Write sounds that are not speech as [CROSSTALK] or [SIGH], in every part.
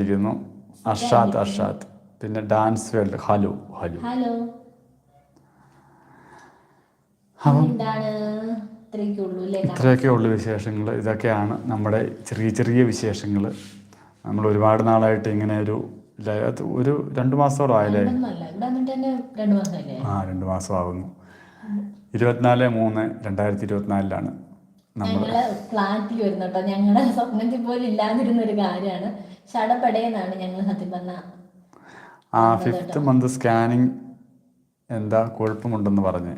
ഇരിക്കുന്നു അർഷാദ് അർഷാദ്. പിന്നെ dance world hello hello. ഇത്രയൊക്കെ ഉള്ളൂ വിശേഷങ്ങൾ. ഇതൊക്കെയാണ് നമ്മുടെ ചെറിയ ചെറിയ വിശേഷങ്ങൾ. നമ്മൾ ഒരുപാട് നാളായിട്ട് ഇങ്ങനെ ഒരു ഒരു രണ്ട് മാസത്തോളം ആയില്ലേ? ആ രണ്ടു മാസം ആകുന്നു ഇരുപത്തിനാല് മൂന്ന് രണ്ടായിരത്തി ഇരുപത്തിനാലിലാണ് ഞങ്ങൾ ഫ്ലാറ്റിൽ വരുന്നു കേട്ടോ. ഞങ്ങളുടെ സ്വപ്നത്തിൽ പോലും ഇല്ലാതിരുന്ന ഒരു കാര്യമാണ്. ഷടപടയെന്നാണ് ഞങ്ങൾ സത്യം പറഞ്ഞ ആ ഫിഫ്ത്ത് മന്ത് സ്കാനിങ് എന്താ കുഴപ്പമുണ്ടെന്ന് പറഞ്ഞ്.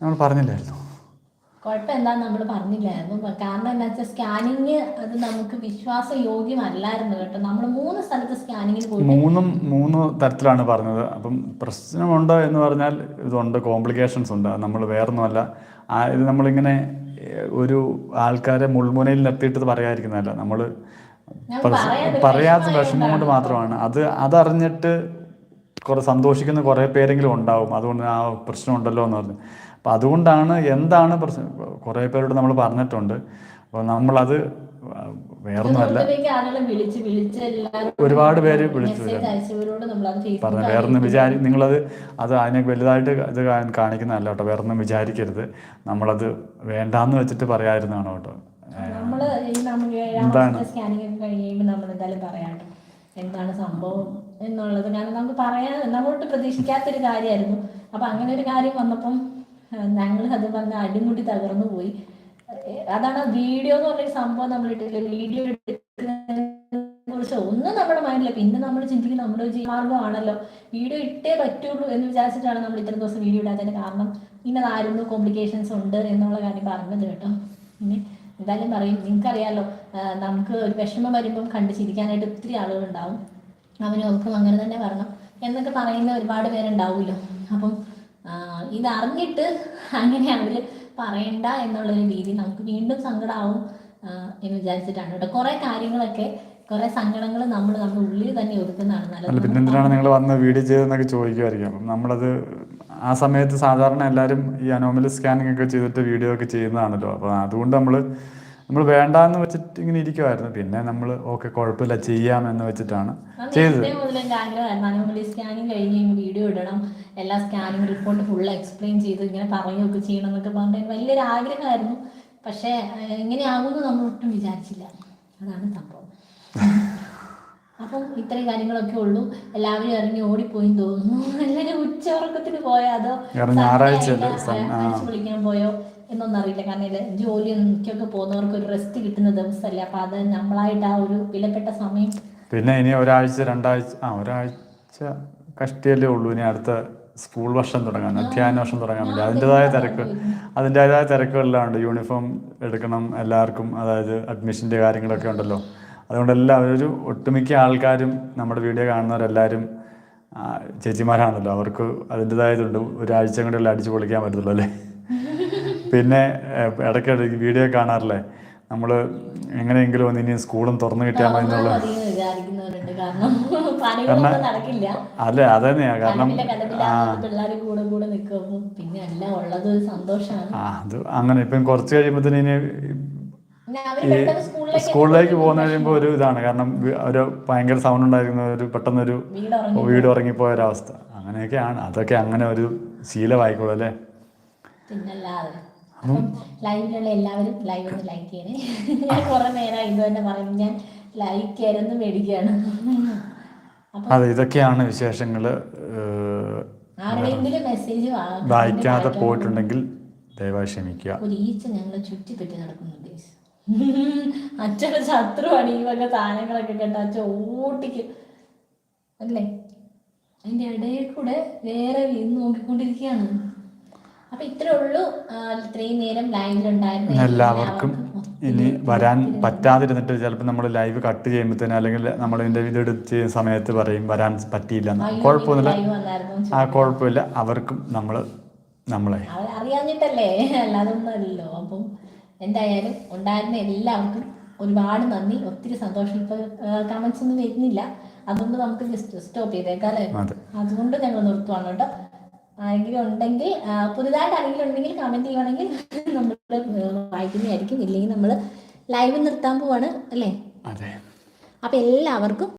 നമ്മൾ പറഞ്ഞില്ലായിരുന്നു. കുഴപ്പം എന്താന്ന് നമ്മൾ പറഞ്ഞില്ലായിരുന്നു കാരണം എന്താ വെച്ചാൽ സ്കാനിങ് അത് നമുക്ക് വിശ്വാസ യോഗ്യമല്ലായിരുന്നു കേട്ടോ. നമ്മൾ മൂന്ന് സ്ഥലത്ത് സ്കാനിങ്ങിന് പോയി മൂന്നും മൂന്ന് തരത്തിലാണ് പറഞ്ഞത്. അപ്പം പ്രശ്നമുണ്ട് എന്ന് പറഞ്ഞാൽ ഇതുണ്ട് കോംപ്ലിക്കേഷൻസ് ഉണ്ട്. നമ്മൾ വേറൊന്നുമല്ല. ഇത് നമ്മളിങ്ങനെ ഒരു ആൾക്കാരെ മുൾമുനയിൽ നിർത്തിയിട്ട് പറയാതിരിക്കുന്നതല്ല. നമ്മൾ പറയാത്ത വിഷമം കൊണ്ട് മാത്രമാണ്. അത് അതറിഞ്ഞിട്ട് കുറെ സന്തോഷിക്കുന്ന കുറേ പേരെങ്കിലും ഉണ്ടാവും. അതുകൊണ്ട് ആ പ്രശ്നം ഉണ്ടല്ലോ എന്ന് പറഞ്ഞു. അപ്പം അതുകൊണ്ടാണ് എന്താണ് പ്രശ്നം? കുറേ പേരോട് നമ്മൾ പറഞ്ഞിട്ടുണ്ട്. അപ്പോൾ നമ്മളത് വേറൊന്നുമല്ല ഒരുപാട് പേര് വിളിച്ചു പറഞ്ഞു വേറൊന്നും വിചാരി നിങ്ങളത് അത് അതിനെ വലുതായിട്ട് ഇത് കാണിക്കുന്നതല്ല കേട്ടോ. വേറൊന്നും വിചാരിക്കരുത്. നമ്മളത് വേണ്ടാന്ന് വെച്ചിട്ട് പറയാതിരുന്നതാണ് കേട്ടോ. എന്താണ്? എന്താണ് സംഭവം എന്നുള്ളത്. കാരണം നമുക്ക് പറയാൻ നമ്മളോട്ട് പ്രതീക്ഷിക്കാത്തൊരു കാര്യമായിരുന്നു. അപ്പൊ അങ്ങനെ ഒരു കാര്യം വന്നപ്പം ഞങ്ങൾ അത് പറഞ്ഞ അടിമുടി തകർന്നു പോയി. അതാണ് വീഡിയോ എന്ന് പറഞ്ഞൊരു സംഭവം നമ്മൾ വീഡിയോ കുറിച്ച് ഒന്നും നമ്മുടെ മൈൻഡില്ല പിന്നെ നമ്മൾ ചിന്തിക്കുന്ന നമ്മുടെ മാർഗമാണല്ലോ വീഡിയോ ഇട്ടേ പറ്റുള്ളൂ എന്ന് വിചാരിച്ചിട്ടാണ് നമ്മൾ ഇത്ര ദിവസം വീഡിയോ ഇടാത്തതിന് കാരണം ഇന്നതായിരുന്നു കോംപ്ലിക്കേഷൻസ് ഉണ്ട് എന്നുള്ള കാര്യം പറഞ്ഞത് കേട്ടോ. പിന്നെ എന്തായാലും പറയും. നിങ്ങൾക്കറിയാലോ നമുക്ക് ഒരു വിഷമം വരുമ്പം കണ്ട് ചിരിക്കാനായിട്ട് ഒത്തിരി ആളുകളുണ്ടാവും. അവനൊക്കും അങ്ങനെ തന്നെ പറഞ്ഞു എന്നൊക്കെ പറയുന്ന ഒരുപാട് പേരുണ്ടാവുമല്ലോ അപ്പം ഇത് ഇതറിഞ്ഞിട്ട് അങ്ങനെ പറയണ്ട എന്നുള്ളൊരു രീതി നമുക്ക് വീണ്ടും സങ്കടമാവും എന്ന് വിചാരിച്ചിട്ടാണ് കേട്ടോ. കുറെ കാര്യങ്ങളൊക്കെ കുറെ സങ്കടങ്ങൾ നമ്മൾ നമ്മുടെ ഉള്ളിൽ തന്നെ ഒതുക്കുന്നതാണ് നല്ലത്. പിന്നെ എന്തിനാണ് നിങ്ങൾ വന്ന് വീഡിയോ ചെയ്തതെന്നൊക്കെ ചോദിക്കുമായിരിക്കും. അപ്പം നമ്മളത് ആ സമയത്ത് സാധാരണ എല്ലാവരും ഈ അനോമലി സ്കാനിങ് ഒക്കെ ചെയ്തിട്ട് വീഡിയോ ഒക്കെ ചെയ്യുന്നതാണല്ലോ. അപ്പോൾ അതുകൊണ്ട് നമ്മൾ നമ്മൾ വേണ്ടാന്ന് വെച്ചിട്ട് ഇങ്ങനെ ഇരിക്കുമായിരുന്നു. പിന്നെ നമ്മൾ ഓക്കെ കുഴപ്പമില്ല ചെയ്യാം എന്ന് വെച്ചിട്ടാണ് ചെയ്തത്. സ്കാനിങ് കഴിഞ്ഞ് വീഡിയോ ഇടണം. എല്ലാ സ്കാനിങ് റിപ്പോർട്ട് ഫുൾ എക്സ്പ്ലെയിൻ ചെയ്ത് ഇങ്ങനെ പറയുകയൊക്കെ ചെയ്യണം എന്നൊക്കെ പറഞ്ഞിട്ട് വലിയൊരു ആഗ്രഹമായിരുന്നു. പക്ഷേ എങ്ങനെയാകുമെന്ന് ഇങ്ങനെയാകുമെന്ന് നമ്മൾ ഒട്ടും വിചാരിച്ചില്ല. അതാണ് സംഭവം. അപ്പം ഇത്രയും കാര്യങ്ങളൊക്കെ ഉള്ളൂ. എല്ലാവരും ഇറങ്ങി ഓടിപ്പോയി തോന്നുന്നു. എല്ലാവരും ഉച്ച ഉറക്കത്തിന് പോയോ? അതോ. അടിച്ചു വിളിക്കാൻ പോയോ? എന്നൊന്നും അറിയില്ല. കാരണം ഇത് ജോലിയൊക്കെ പോകുന്നവർക്ക് ഒരു റെസ്റ്റ് കിട്ടുന്ന ദിവസമല്ലേ? അപ്പൊ അത് നമ്മളായിട്ട് ആ ഒരു വിലപ്പെട്ട സമയം പിന്നെ ഇനി ഒരാഴ്ച രണ്ടാഴ്ച ആ ഒരാഴ്ച കഷ്ടിയല്ലേ ഉള്ളൂ. ഇനി അടുത്ത സ്കൂൾ വർഷം തുടങ്ങാൻ അധ്യയന വർഷം തുടങ്ങാൻ വേണ്ടി. അതിന്റെതായ തിരക്ക്. അതിന്റെതായ തിരക്കുകളെല്ലാം ഉണ്ട് യൂണിഫോം എടുക്കണം എല്ലാവർക്കും അതായത് അഡ്മിഷന്റെ കാര്യങ്ങളൊക്കെ ഉണ്ടല്ലോ. അതുകൊണ്ട് എല്ലാവരും ഒരു ഒട്ടുമിക്ക ആൾക്കാരും നമ്മുടെ വീഡിയോ കാണുന്നവരെല്ലാവരും ചേച്ചിമാരാണല്ലോ. അവർക്ക് അതിന്റെതായതുണ്ട് ഒരാഴ്ച കൊണ്ടല്ലേ അടിച്ചു പൊളിക്കാൻ പറ്റത്തുള്ളൂ അല്ലേ? [LAUGHS] പിന്നെ ഇടയ്ക്കിടയ്ക്ക് വീഡിയോ കാണാറില്ലേ? നമ്മൾ എങ്ങനെയെങ്കിലും ഒന്ന് ഇനി സ്കൂളും തുറന്നു കിട്ടിയാൽ മതി എന്നുള്ള കാരണം അല്ല അതന്നെയാ. കാരണം അത് അങ്ങനെ. ഇപ്പം കുറച്ച് കഴിയുമ്പോഴത്തേന് ഇനി ഈ സ്കൂളിലേക്ക് പോകുന്ന കഴിയുമ്പോൾ ഒരു ഇതാണ്. കാരണം ഒരു ഭയങ്കര സൗണ്ട് ഉണ്ടായിരുന്ന. ഒരു പെട്ടെന്നൊരു വീട് ഉറങ്ങി വീട് ഉറങ്ങിപ്പോയ ഒരവസ്ഥ അങ്ങനെയൊക്കെയാണ്. അതൊക്കെ അങ്ങനെ ഒരു ശീലമായിക്കോളും അല്ലേ? പിന്നല്ലാതെ. അപ്പം ലൈവിലുള്ള എല്ലാവരും ലൈവ് ഒന്ന് ലൈക്ക് ചെയ്യണേ. [LAUGHS] ഞാൻ കുറെ നേരം ഇത് തന്നെ പറയും ഞാൻ ലൈക്ക് ചെയ്യാനൊന്ന് മേടിക്കുകയാണ് അതെ ഇതൊക്കെയാണ് വിശേഷങ്ങൾ ആരുടെയെങ്കിലും മെസ്സേജ് വായിക്കാതെ പോയിട്ടുണ്ടെങ്കിൽ ദയവായി ക്ഷമിക്കുക. ഒരു ഈച്ച ഞങ്ങളെ ചുറ്റിപ്പറ്റി നടക്കുന്നുണ്ട് guys. [LAUGHS] അച്ഛന്റെ ശത്രുവാണ് ഈ വക സാധനങ്ങളൊക്കെ കണ്ട അച്ഛൻ ഓട്ടിക്ക് അല്ലേ? അതിന്റെ ഇടയിൽ കൂടെ വേറെ നോക്കിക്കൊണ്ടിരിക്കുകയാണ്. അപ്പൊ ഇത്രേ ഉള്ളൂ. ഇത്രയും നേരം ലൈവിലുണ്ടായിരുന്ന എല്ലാവർക്കും ഇനി വരാൻ പറ്റാതിരുന്നിട്ട് ചിലപ്പോൾ നമ്മൾ ലൈവ് കട്ട് ചെയ്യുമ്പോഴത്തേന് അല്ലെങ്കിൽ നമ്മൾ ഇതിന്റെ ഇത് എടുത്ത് ചെയ്യുന്ന സമയത്ത് പറയും വരാൻ പറ്റിയില്ല. കുഴപ്പമൊന്നുമില്ല. ആ കുഴപ്പമില്ല. അവർക്കും നമ്മൾ നമ്മളെ. അറിയാഞ്ഞിട്ടല്ലേ? അല്ലാതെ അപ്പം എന്തായാലും ഉണ്ടായിരുന്ന എല്ലാവർക്കും ഒരുപാട് നന്ദി. ഒത്തിരി സന്തോഷം. ഇപ്പൊ കമന്റ്സ് ഒന്നും വരുന്നില്ല. അതുകൊണ്ട് നമുക്ക് ജസ്റ്റ് സ്റ്റോപ്പ് ചെയ്തേക്കാം അല്ലേ? അതെ. അതുകൊണ്ട് ഞങ്ങൾ നിർത്തുവാണ് കേട്ടോ. ആരെങ്കിലും ഉണ്ടെങ്കിൽ പുതുതായിട്ട് ആരെങ്കിലും ഉണ്ടെങ്കിൽ കമന്റ് ചെയ്യുവാണെങ്കിൽ നമ്മൾ വായിക്കുന്നതായിരിക്കും. ഇല്ലെങ്കിൽ നമ്മൾ ലൈവ് നിർത്താൻ പോവാണ് അല്ലേ? അപ്പൊ എല്ലാവർക്കും